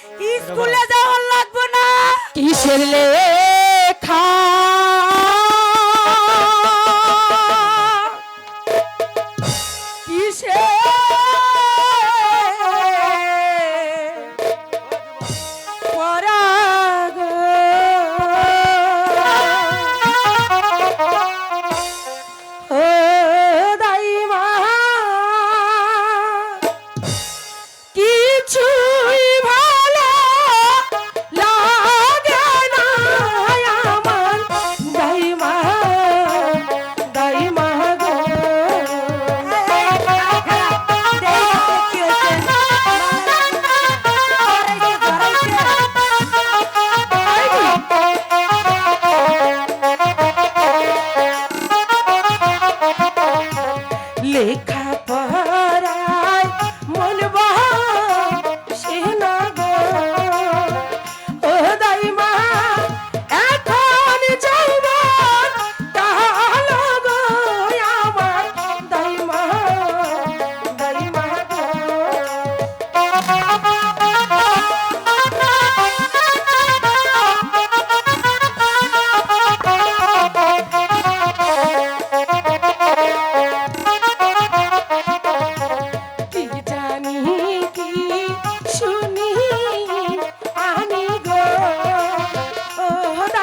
স্কুলে যাওয়ার লাগবে না। কিসের লেখা? কিসে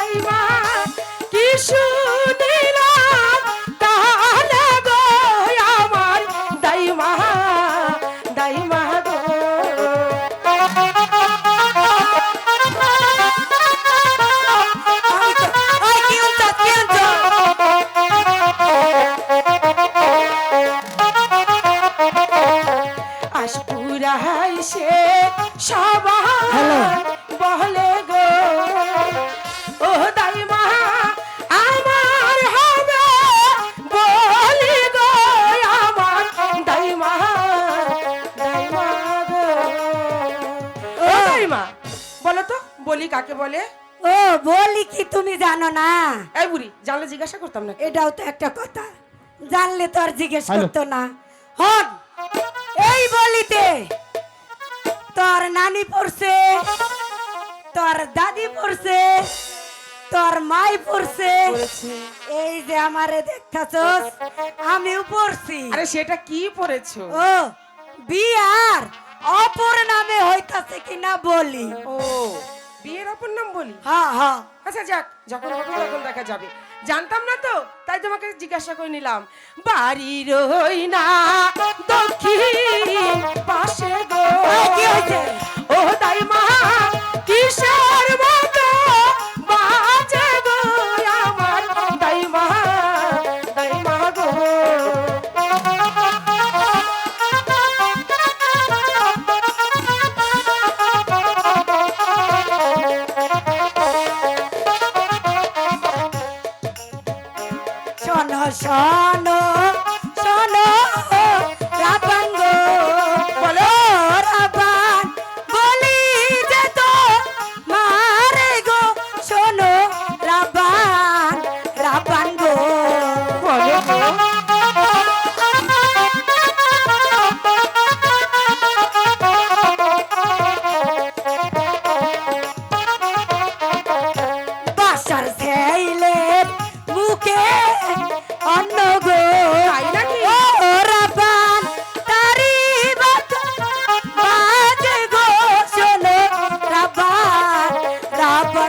দাইমা কি বলি কাকে বলে? ও বলি কি তুমি জানো না? এই বুড়ি জানলে জিজ্ঞাসা করতাম না এটাও তো একটা কথা। জানলে তো আর জিজ্ঞেস করতো না। হন এই বলিতে তোর নানি পড়ছে তোর দাদি পড়ছে তোর মাই পড়ছে। এই যে আমারে দেখতাছস আমিও পড়ছি। আরে সেটা কি পড়েছো? ও বিয়ার অপর নামে হইতাছে কিনা বলি। ও। বিয়ের অপর নাম বলি? হ্যাঁ হ্যাঁ আচ্ছা যাক যখন হবে তখন দেখা যাবে। জানতাম না তো তাই তোমাকে জিজ্ঞাসা করে নিলাম। বাড়ির না দক্ষিণ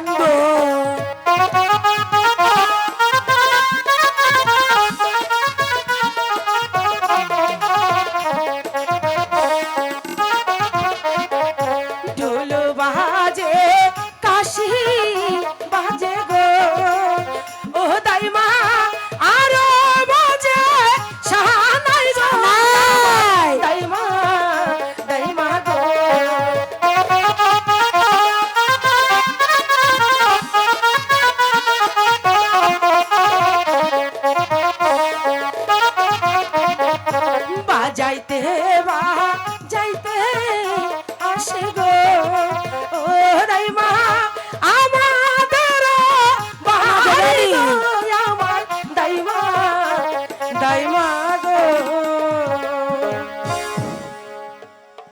বন্ধু যাইতে বা